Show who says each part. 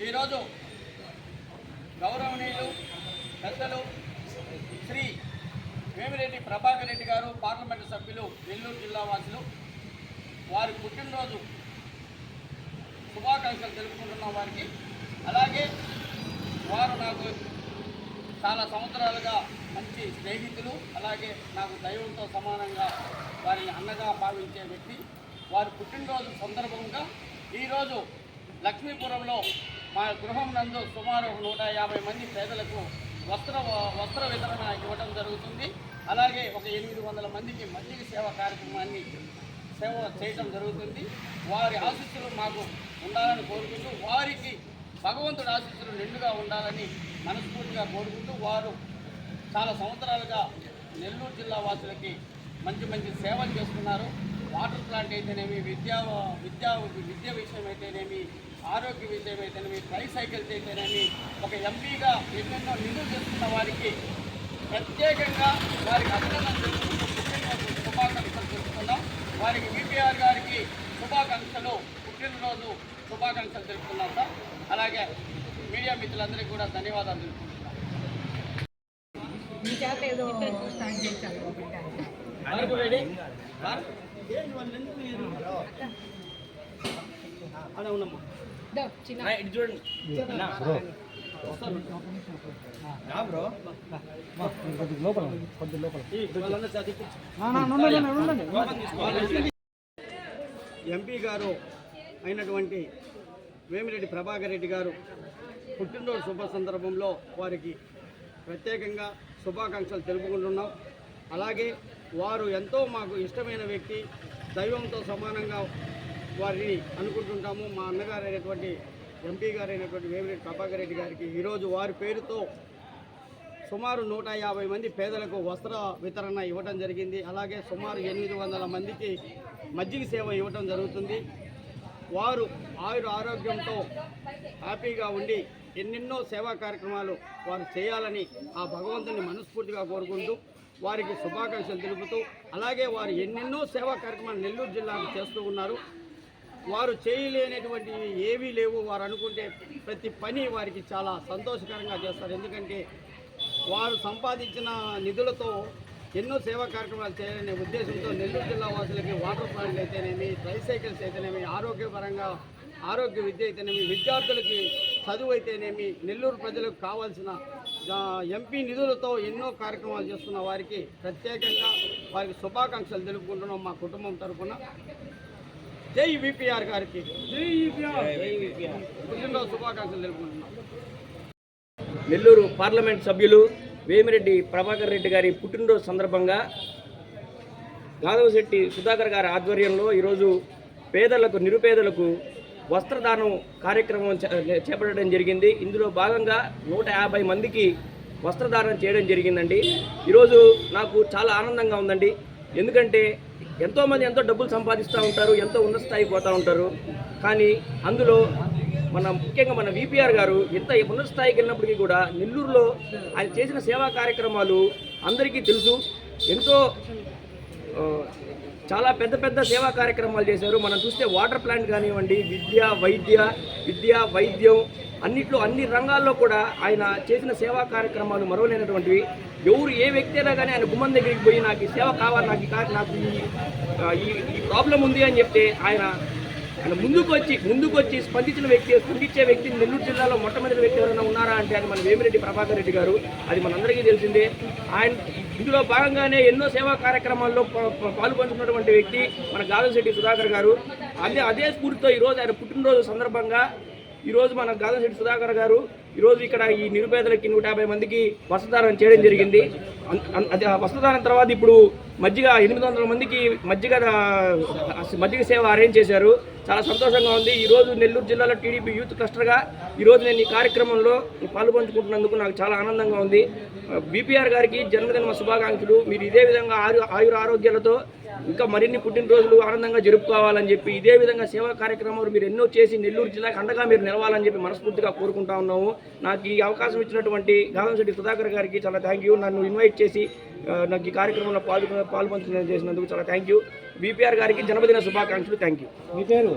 Speaker 1: ఈరోజు గౌరవనీయులు పెద్దలు శ్రీ వేమిరెడ్డి ప్రభాకర్ రెడ్డి గారు పార్లమెంటు సభ్యులు నెల్లూరు జిల్లా వాసులు వారి పుట్టినరోజు శుభాకాంక్షలు తెలుపుకుంటున్నాం వారికి. అలాగే వారు నాకు చాలా సంవత్సరాలుగా మంచి స్నేహితులు అలాగే నాకు దైవంతో సమానంగా వారిని అన్నగా భావించే వ్యక్తి. వారి పుట్టినరోజు సందర్భంగా ఈరోజు లక్ష్మీపురంలో మా గృహం నందు సుమారు నూట యాభై మంది పేదలకు వస్త్ర వస్త్ర వితరణ ఇవ్వడం జరుగుతుంది. అలాగే ఒక ఎనిమిది వందల మందికి మజ్జిగ సేవ కార్యక్రమాన్ని సేవ చేయడం జరుగుతుంది. వారి ఆశీస్సులు మాకు ఉండాలని కోరుకుంటూ వారికి భగవంతుడి ఆశీస్సులు నిండుగా ఉండాలని మనస్ఫూర్తిగా కోరుకుంటూ వారు చాలా సంవత్సరాలుగా నెల్లూరు జిల్లా వాసులకి మంచి మంచి సేవలు చేస్తున్నారు. వాటర్ ప్లాంట్ అయితేనేమి విద్యా విద్యా విద్య విషయం అయితేనేమి ఆరోగ్య విషయం అయితేనేమి ట్రైసైకిల్స్ అయితేనేమి ఒక ఎంపీగా ఎన్నెన్నో నిధులు చేస్తున్న వారికి ప్రత్యేకంగా వారికి అభినందన పుట్టినరోజు శుభాకాంక్షలు తెలుపుతున్నాం వారికి విపిఆర్ గారికి శుభాకాంక్షలు. పుట్టినరోజు శుభాకాంక్షలు తెలుపుతున్నాం సార్. అలాగే మీడియా మిత్రులందరికీ కూడా ధన్యవాదాలు తెలుపుతున్నాం ఎంపీ గారు అయినటువంటి వేమిరెడ్డి ప్రభాకర్ రెడ్డి గారు పుట్టినరోజు శుభ సందర్భంలో వారికి ప్రత్యేకంగా శుభాకాంక్షలు తెలుపుకుంటున్నాం. అలాగే వారు ఎంతో మాకు ఇష్టమైన వ్యక్తి దైవంతో సమానంగా వారిని అనుకుంటుంటాము. మా అన్నగారు అయినటువంటి ఎంపీ గారు అయినటువంటి వేమిరెడ్డి ప్రభాకర్ రెడ్డి గారికి ఈరోజు వారి పేరుతో సుమారు నూట యాభై మంది పేదలకు వస్త్ర వితరణ ఇవ్వడం జరిగింది. అలాగే సుమారు ఎనిమిది వందల మందికి మజ్జిగ సేవ ఇవ్వడం జరుగుతుంది. వారు ఆయుర ఆరోగ్యంతో హ్యాపీగా ఉండి ఎన్నెన్నో సేవా కార్యక్రమాలు వారు చేయాలని ఆ భగవంతుని మనస్ఫూర్తిగా కోరుకుంటూ వారికి శుభాకాంక్షలు తెలుపుతూ అలాగే వారు ఎన్నెన్నో సేవా కార్యక్రమాలు నెల్లూరు జిల్లాకు చేస్తూ ఉన్నారు. వారు చేయలేనటువంటి ఏవీ లేవు. వారు అనుకుంటే ప్రతి పని వారికి చాలా సంతోషకరంగా చేస్తారు. ఎందుకంటే వారు సంపాదించిన నిధులతో ఎన్నో సేవా కార్యక్రమాలు చేయాలనే ఉద్దేశంతో నెల్లూరు జిల్లా వాసులకి వాటర్ ప్లాంట్లు అయితేనేమి ట్రైసైకిల్స్ అయితేనేమి ఆరోగ్యపరంగా ఆరోగ్య విద్య అయితేనేమి విద్యార్థులకి చదువు అయితేనేమి నెల్లూరు ప్రజలకు కావాల్సిన ఎంపీ నిధులతో ఎన్నో కార్యక్రమాలు చేస్తున్న వారికి ప్రత్యేకంగా వారికి శుభాకాంక్షలు తెలుపుకుంటున్నాం మా కుటుంబం తరఫున జై విపిఆర్ గారికి. జై విపిఆర్. పుట్టినరోజు శుభాకాంక్షలు తెలుపుకుంటున్నాం.
Speaker 2: నెల్లూరు పార్లమెంట్ సభ్యులు వేమిరెడ్డి ప్రభాకర్ రెడ్డి గారి పుట్టినరోజు సందర్భంగా గాదవశెట్టి సుధాకర్ గారి ఆధ్వర్యంలో ఈరోజు పేదలకు నిరుపేదలకు వస్త్రదానం కార్యక్రమం చే- చేపట్టడం జరిగింది. ఇందులో భాగంగా నూట యాభై మందికి వస్త్రదానం చేయడం జరిగిందండి. ఈరోజు నాకు చాలా ఆనందంగా ఉందండి. ఎందుకంటే ఎంతోమంది ఎంతో డబ్బులు సంపాదిస్తూ ఉంటారు ఎంతో ఉన్నత స్థాయికి పోతూ ఉంటారు. కానీ అందులో మన ముఖ్యంగా మన విపిఆర్ గారు ఎంత ఉన్నత స్థాయికి వెళ్ళినప్పటికీ కూడా నెల్లూరులో ఆయన చేసిన సేవా కార్యక్రమాలు అందరికీ తెలుసు. ఎంతో చాలా పెద్ద పెద్ద సేవా కార్యక్రమాలు చేశారు. మనం చూస్తే వాటర్ ప్లాంట్ కానివ్వండి విద్య వైద్య విద్య వైద్యం అన్నిట్లో అన్ని రంగాల్లో కూడా ఆయన చేసిన సేవా కార్యక్రమాలు మరవలేనటువంటివి. ఎవరు ఏ వ్యక్తి అయినా కానీ ఆయన గుమ్మం దగ్గరికి పోయి నాకు ఈ సేవ కావాలి నాకు నాకు ఈ ప్రాబ్లం ఉంది అని చెప్తే ఆయన ముందుకు వచ్చి ముందుకు వచ్చి స్పందించిన వ్యక్తి స్పందించే వ్యక్తి నెల్లూరు జిల్లాలో మొట్టమొదటి వ్యక్తి ఎవరైనా ఉన్నారా అంటే అది మన వేమిరెడ్డి ప్రభాకర్ రెడ్డి గారు. అది మనందరికీ తెలిసిందే. ఆయన ఇందులో భాగంగానే ఎన్నో సేవా కార్యక్రమాల్లో పాల్గొంటున్నటువంటి పాల్పంచుకున్నటువంటి వ్యక్తి మన గాదశెట్టి సుధాకర్ గారు. అదే అదే స్ఫూర్తితో ఈరోజు ఆయన పుట్టినరోజు సందర్భంగా ఈరోజు మన గాదశెట్టి సుధాకర్ గారు ఈరోజు ఇక్కడ ఈ నిరుపేదలకి నూట యాభై మందికి వస్త్రదానం చేయడం జరిగింది. అది వస్త్రదానం తర్వాత ఇప్పుడు మజ్జిగ ఎనిమిది వందల మందికి మజ్జిగ మజ్జిగ సేవ అరేంజ్ చేశారు. చాలా సంతోషంగా ఉంది. ఈరోజు నెల్లూరు జిల్లాలో టీడీపీ యూత్ క్లస్టర్గా ఈరోజు నేను ఈ కార్యక్రమంలో పాల్పంచుకుంటున్నందుకు నాకు చాలా ఆనందంగా ఉంది. బీపీఆర్ గారికి జన్మదిన శుభాకాంక్షలు. మీరు ఇదే విధంగా ఆయు ఆయుర ఆరోగ్యాలతో ఇంకా మరిన్ని పుట్టినరోజులు ఆనందంగా జరుపుకోవాలని చెప్పి ఇదే విధంగా సేవా కార్యక్రమాలు మీరు ఎన్నో చేసి నెల్లూరు జిల్లాకు అండగా మీరు నిలవాలని చెప్పి మనస్ఫూర్తిగా కోరుకుంటా ఉన్నాము. నాకు ఈ అవకాశం ఇచ్చినటువంటి గాధంశెట్టి సుధాకర్ గారికి చాలా థ్యాంక్ యూ నన్ను ఇన్వైట్ చేసి నాకు ఈ కార్యక్రమంలో పాల్గొ పాల్పంచుకునే చేసినందుకు చాలా థ్యాంక్ యూ బీపీఆర్ గారికి జన్మదిన శుభాకాంక్షలు. థ్యాంక్ యూ
Speaker 3: మీ పేరు?